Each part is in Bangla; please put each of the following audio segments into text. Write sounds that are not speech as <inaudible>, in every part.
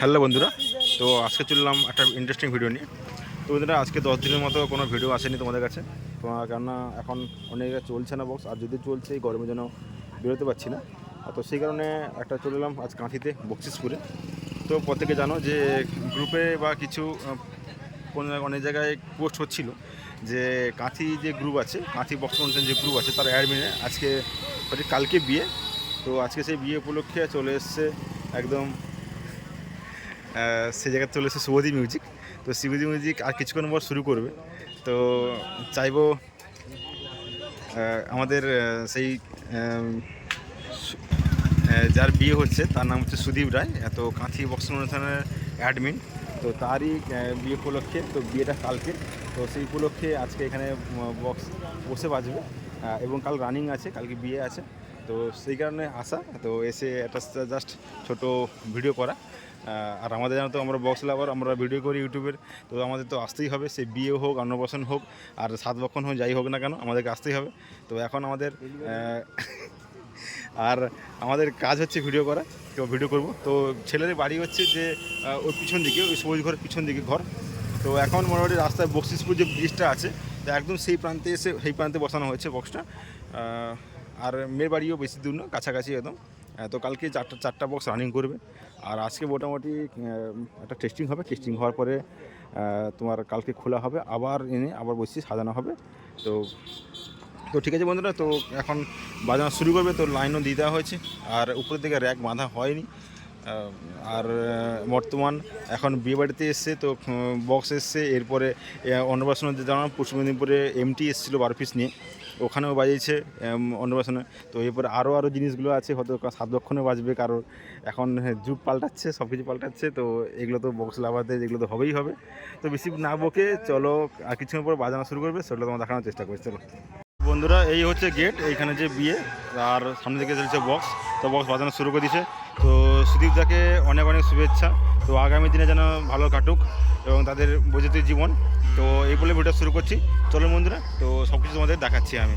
হ্যালো বন্ধুরা, তো আজকে চললাম একটা ইন্টারেস্টিং ভিডিও নিয়ে। তো বন্ধুরা, আজকে দশ দিনের মতো কোনো ভিডিও আসেনি তোমাদের কাছে। কেননা এখন অনেক চলছে না বক্স আর যদি চলছে, এই গরমের জন্য বেরোতে পারছি না। তো সেই কারণে একটা চলে এলাম আজ কাঁথিতে, বক্সিসপুরে। তো প্রত্যেকে জানো যে গ্রুপে বা কিছু কোন অনেক জায়গায় পোস্ট হচ্ছিল যে কাঁথি যে গ্রুপ আছে, কাঁথি বক্স অনুষ্ঠান যে গ্রুপ আছে, তার অ্যাডমিনে আজকে কালকে বিয়ে। তো আজকে সেই বিয়ে উপলক্ষে চলে এসছে একদম সেই জায়গায় চলে এসেছে শুভদী মিউজিক তো শুভদী মিউজিক আর কিছুক্ষণ পর শুরু করবে। তো চাইব আমাদের সেই সু- যার বিয়ে হচ্ছে, তার নাম হচ্ছে সুদীপ রায়। তো কাঁথি বক্স অনুষ্ঠানের অ্যাডমিন তো তারই বিয়ে উপলক্ষে, তো বিয়েটা কালকে। তো সেই উপলক্ষে আজকে এখানে বক্স বসে বাজবে। এবং কাল রানিং আছে, কালকে বিয়ে আছে। তো সেই কারণে আসা। তো এসে একটা জাস্ট ছোট ভিডিও করা। আর আমাদের জানো তো, আমরা বক্স লাভার আমরা ভিডিও করি ইউটিউবের। তো আমাদের তো আসতেই হবে, সে বিয়ে হোক, অন্নপ্রাশন হোক, আর সাত বক্ষণ হোক, যাই হোক না কেন, আমাদেরকে আসতেই হবে। তো এখন আমাদের <laughs> আর আমাদের কাজ হচ্ছে ভিডিও করা, তো ভিডিও করব। তো ছেলের বাড়ি হচ্ছে যে ওই পিছন দিকে, ওই সবুজ ঘরের পিছন দিকে ঘর। তো এখন মোটামুটি রাস্তায় বক্সিসপুর যে ব্রিজটা আছে, তো একদম সেই প্রান্তে এসে, সেই প্রান্তে বসানো হয়েছে বক্সটা আর মেয়ের বাড়িও বেশি দূর না, কাছাকাছি একদম। তো কালকে চারটা চারটা বক্স রানিং করবে। আর আজকে মোটামুটি একটা টেস্টিং হবে। টেস্টিং হওয়ার পরে তোমার কালকে খোলা হবে। আবার এনে আবার বসছি, সাজানো হবে। তো তো ঠিক আছে বন্ধুরা, তো এখন বাজানো শুরু করবে। তো লাইনও দিয়ে দেওয়া হয়েছে। আর উপরের দিকে র্যাক বাঁধা হয়নি। আর বর্তমান এখন বিয়ে বাড়িতে এসছে, তো বক্স এসছে, এরপরে যে জানাম পশ্চিম মেদিনীপুরে এমটি এসেছিল বারো পিস নিয়ে, ওখানেও বাজিয়েছে অন্নপ্রাশনে, তো এরপরে আরও আরও জিনিসগুলো আছে, হয়তো সাত লক্ষণে বাজবে কারোর এখন যুগ পাল্টাচ্ছে সব কিছু পাল্টাচ্ছে, তো এগুলো তো বক্স লাভাতে, এগুলো তো হবেই হবে, তো বেশি না বকে, চলো, আর কিছুক্ষণ পর বাজানো শুরু করবে, সেগুলো তোমার দেখানোর চেষ্টা করছি, চলো। বন্ধুরা, এই হচ্ছে গেট এইখানে যে বিয়ে, আর সামনে দিকে চলছে বক্স তো বক্স বাজানো শুরু করে দিয়েছে তো সুদীপ দাকে অনেক অনেক শুভেচ্ছা। তো আগামী দিনে যেন ভালো কাটুক এবং তাদের বৈদ্যুতিক জীবন। তো এই বলে ভিডিও শুরু করছি। চলো বন্ধুরা, তো সব কিছু তোমাদের দেখাচ্ছি আমি।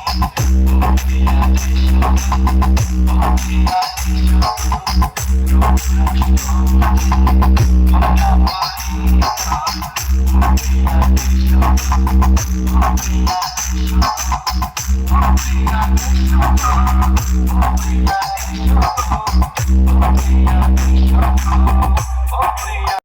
Oh, yeah.